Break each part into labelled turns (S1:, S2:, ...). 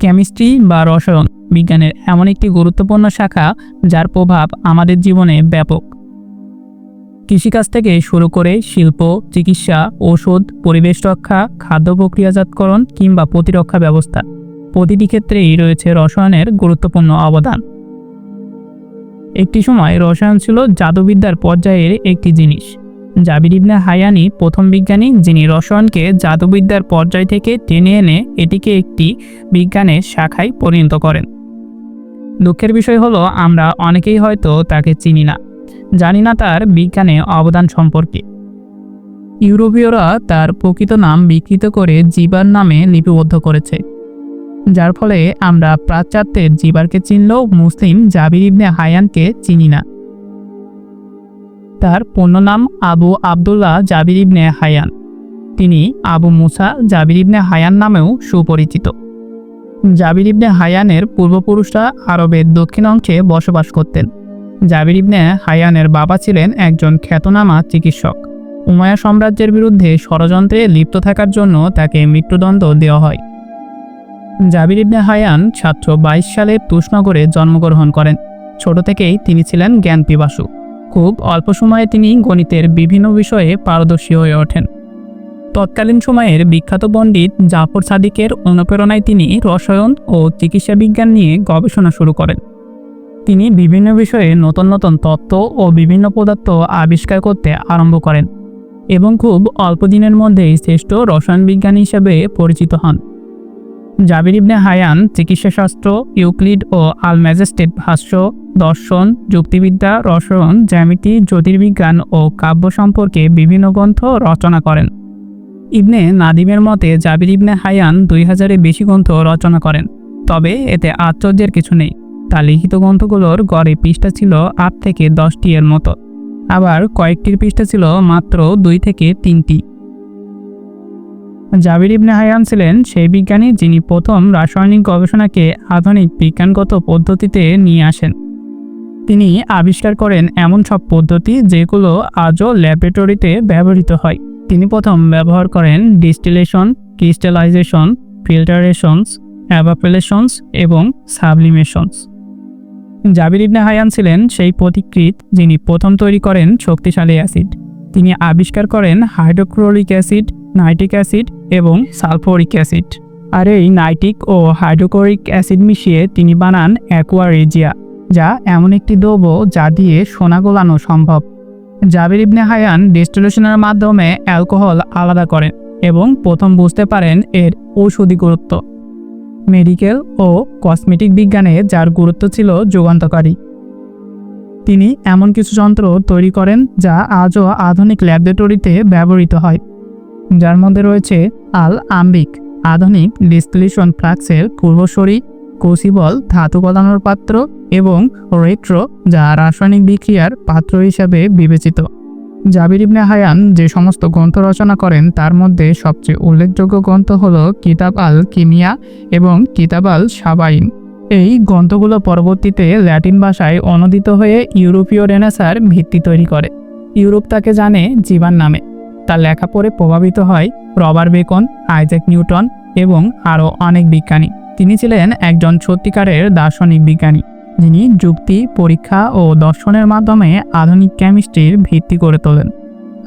S1: Chemistry বা রসায়ন বিজ্ঞানের এমন একটি গুরুত্বপূর্ণ শাখা যার প্রভাব আমাদের জীবনে ব্যাপক। কৃষিকাজ থেকে শুরু করে শিল্প, চিকিৎসা ওষুধ পরিবেশ রক্ষা, খাদ্য প্রক্রিয়াজাতকরণ কিংবা প্রতিরক্ষা ব্যবস্থা প্রতিটি ক্ষেত্রেই রয়েছে রসায়নের গুরুত্বপূর্ণ অবদান। একটি সময় রসায়ন ছিল জাদুবিদ্যার পর্যায়ের একটি জিনিস। জাবির ইবনে হায়ানি প্রথম বিজ্ঞানী যিনি রসায়নকে জাদুবিদ্যার পর্যায় থেকে টেনে এনে এটিকে একটি বিজ্ঞানের শাখায় পরিণত করেন। দুঃখের বিষয় হলো, আমরা অনেকেই হয়তো তাকে চিনি না। জানি না তার বিজ্ঞানে অবদান সম্পর্কে। ইউরোপীয়রা তার প্রকৃত নাম বিকৃত করে জিবার নামে লিপিবদ্ধ করেছে। যার ফলে আমরা প্রাচ্যাত্যের জিবারকে চিনলেও মুসলিম জাবির ইবনে হায়ানকে চিনি না। তার পূর্ণ নাম আবু আবদুল্লাহ জাবির ইবনে হায়ান। তিনি আবু মুসা জাবির ইবনে হায়ান নামেও সুপরিচিত। জাবির ইবনে হায়ানের পূর্বপুরুষরা আরবের দক্ষিণ অংশে বসবাস করতেন। জাবির ইবনে হায়ানের বাবা ছিলেন একজন খ্যাতনামা চিকিৎসক। উমায়া সাম্রাজ্যের বিরুদ্ধে ষড়যন্ত্রে লিপ্ত থাকার জন্য তাকে মৃত্যুদণ্ড দেওয়া হয়। জাবির ইবনে হায়ান বাইশ সালে তুষনগরে জন্মগ্রহণ করেন। ছোট থেকেই তিনি ছিলেন জ্ঞান পিপাসু। খুব অল্প সময়ে তিনি গণিতের বিভিন্ন বিষয়ে পারদর্শী হয়ে ওঠেন। তৎকালীন সময়ের বিখ্যাত পণ্ডিত জাফর সাদিকের অনুপ্রেরণায় তিনি রসায়ন ও চিকিৎসা বিজ্ঞান নিয়ে গবেষণা শুরু করেন। তিনি বিভিন্ন বিষয়ে নতুন নতুন তত্ত্ব ও বিভিন্ন পদার্থ আবিষ্কার করতে আরম্ভ করেন এবং খুব অল্প দিনের মধ্যেই শ্রেষ্ঠ রসায়ন বিজ্ঞানী হিসেবে পরিচিত হন। জাবির ইবনে হায়ান চিকিৎসাশাস্ত্র, ইউক্লিড ও আল ম্যাজেস্টেট ভাষ্য দর্শন, যুক্তিবিদ্যা, রসায়ন, জ্যামিতি, জ্যোতির্বিজ্ঞান ও কাব্য সম্পর্কে বিভিন্ন গ্রন্থ রচনা করেন। ইবনে নাদিমের মতে জাবির ইবনে হায়ান দুই হাজারের বেশি গ্রন্থ রচনা করেন, তবে এতে আশ্চর্যের কিছু নেই। তার লিখিত গ্রন্থগুলোর গড়ে পৃষ্ঠা ছিল আট থেকে দশটি এর মতো, আবার কয়েকটির পৃষ্ঠা ছিল মাত্র দুই থেকে তিনটি। জাবির ইবনে হায়ান ছিলেন সেই বিজ্ঞানী যিনি প্রথম রাসায়নিক গবেষণাকে আধুনিক বিজ্ঞানগত পদ্ধতিতে নিয়ে আসেন। তিনি আবিষ্কার করেন এমন সব পদ্ধতি যেগুলো আজও ল্যাবরেটরিতে ব্যবহৃত হয়। তিনি প্রথম ব্যবহার করেন ডিস্টিলেশন, ক্রিস্টালাইজেশন, ফিল্টারেশনস, অ্যাভাপেলেশনস এবং সাবলিমেশনস। জাবির ইবনে হায়ান ছিলেন সেই প্রতিকৃত যিনি প্রথম তৈরি করেন শক্তিশালী অ্যাসিড। তিনি আবিষ্কার করেন হাইড্রোক্লোরিক অ্যাসিড, নাইট্রিক অ্যাসিড এবং সালফোরিক অ্যাসিড। আর এই নাইট্রিক ও হাইড্রোক্লোরিক অ্যাসিড মিশিয়ে তিনি বানান অ্যাকোয়ারেজিয়া। যা এমন একটি দ্রব্য যা দিয়ে সোনা গোলানো সম্ভব। জাবির ইবনে হায়ান ডিস্টিলেশনের মাধ্যমে অ্যালকোহল আলাদা করেন এবং প্রথম বুঝতে পারেন এর ঔষধি গুরুত্ব। মেডিকেল ও কসমেটিক বিজ্ঞানে যার গুরুত্ব ছিল যুগান্তকারী। তিনি এমন কিছু যন্ত্র তৈরি করেন যা আজও আধুনিক ল্যাবরেটরিতে ব্যবহৃত হয়, যার মধ্যে রয়েছে আল আম্বিক আধুনিক ডিস্টিলেশন ফ্লাক্সের পূর্বসরী কোসিবল ধাতু গলানোর পাত্র এবং রেট্রো, যা রাসায়নিক বিক্রিয়ার পাত্র হিসাবে বিবেচিত। জাবির ইবনে হায়ান যে সমস্ত গ্রন্থ রচনা করেন, তার মধ্যে সবচেয়ে উল্লেখযোগ্য গ্রন্থ হল কিতাব আল কিমিয়া এবং কিতাব আল সাবাইন। এই গ্রন্থগুলো পরবর্তীতে ল্যাটিন ভাষায় অনূদিত হয়ে ইউরোপীয় রেনেসার ভিত্তি তৈরি করে। ইউরোপ তাকে জানে জীবান নামে। তার লেখা পড়ে প্রভাবিত হয় রবার বেকন, আইজ্যাক নিউটন এবং আরও অনেক বিজ্ঞানী। তিনি ছিলেন একজন সত্যিকারের দার্শনিক বিজ্ঞানী, যিনি যুক্তি, পরীক্ষা ও দর্শনের মাধ্যমে আধুনিক কেমিস্ট্রির ভিত্তি করে তোলেন।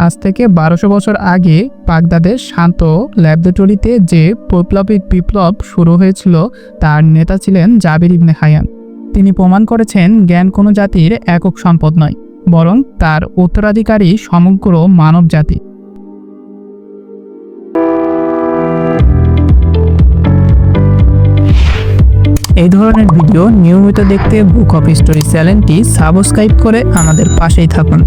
S1: আজ থেকে বারোশো বছর আগে বাগদাদের শান্ত ল্যাবরেটরিতে যে বৈপ্লবিক বিপ্লব শুরু হয়েছিল, তার নেতা ছিলেন জাবির ইবনে হায়ান। তিনি প্রমাণ করেছেন জ্ঞান কোনো জাতির একক সম্পদ নয়, বরং তার উত্তরাধিকারী সমগ্র মানব জাতি এই ধরনের ভিডিও নিয়মিত দেখতে বুক অফ স্টোরি চ্যানেলটি সাবস্ক্রাইব করে আমাদের পাশেই থাকুন।